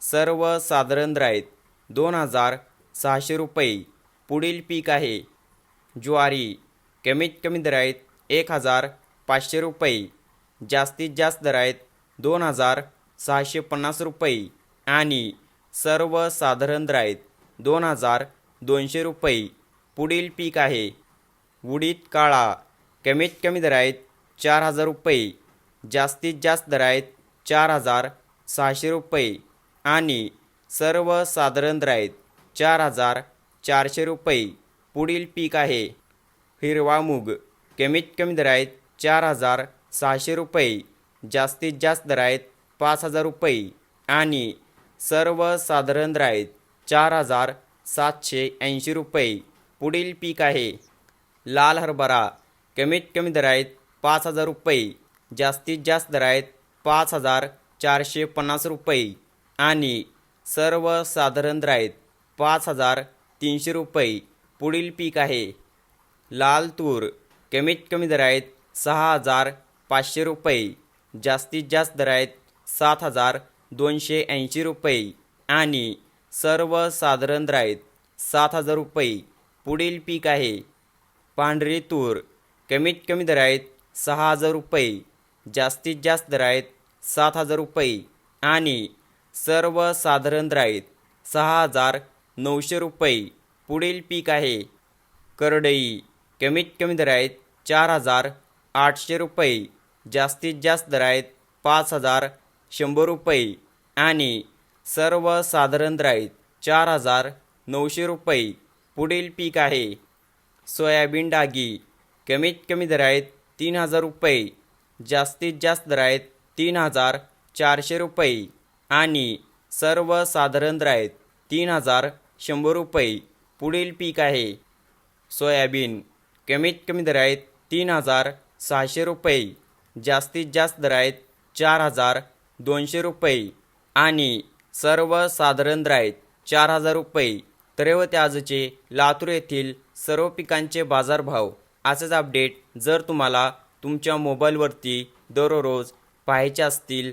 सर्वसाधारण साधारण आहेत दोन हजार सहाशे रुपये पुढील पीक आहे. ज्वारी कमीत कमी दराईत एक हजार पाचशे रुपये जास्तीत जास्त दर आहेत दोन हजार सहाशे पन्नास रुपये आणि सर्वसाधारण साधारण आहेत दोन हजार दोनशे रुपये पुढील पीक आहे. उडीद काळा कमीत कमी दराईत चार हजार रुपये जास्तीत जास्त दर आहेत चार हजार सहाशे रुपये. आणि सर्वसाधारण दर चार हजार चारशे रुपये पुढील पीक आहे. हिरवा मूग कमीत कमी दर आहेत चार हजार सहाशे रुपये जास्तीत जास्त दर आहेत पाच हजार रुपये आणि सर्वसाधारण दर चार हजार सातशे ऐंशी रुपये पुढील पीक आहे. लाल हरभरा कमीत कमी दरायत पाच हजार रुपये जास्तीत जास्त दर आहेत पाच हजार चारशे पन्नास रुपये आणि सर्वसाधारण दर पाच हजार तीनशे रुपये पुढील पीक आहे. लाल तूर कमीत कमी दर आहेत सहा हजार पाचशे रुपये जास्तीत जास्त दर आहेत सात हजार दोनशे ऐंशी रुपये आणि सर्वसाधारण दर सात हजार रुपये पुढील पीक आहे. पांढरी तूर कमीत कमी दर आहेत सहा हजार रुपये जास्तीत जास्त दर आहेत सात हजार रुपये आणि सर्वसाधारण साधारण आहेत सहा हजार नऊशे रुपये पुढील पीक आहे. करडई कमीत कमी दर आहेत चार हजार आठशे रुपये जास्तीत जास्त दर आहेत पाच हजार शंभर रुपये आणि सर्वसाधारण साधारण आहेत चार हजार नऊशे रुपये पुढील पीक आहे. सोयाबीन डागी कमीत कमी दर आहेत तीन हजार रुपये जास्तीत जास्त दर आहेत तीन हजार चारशे रुपये. आणि सर्वसाधारण दर तीन हजार शंभर रुपये पुढील पीक आहे. सोयाबीन कमीत कमी दर आहेत तीन हजार सहाशे रुपये जास्तीत जास्त दर आहेत चार हजार दोनशे रुपये आणि सर्वसाधारण दर चार हजार रुपये. तर हे आजचे लातूर येथील सर्व पिकांचे बाजारभाव असेच अपडेट जर तुम्हाला तुमच्या मोबाईलवरती दररोज पाहायचे असतील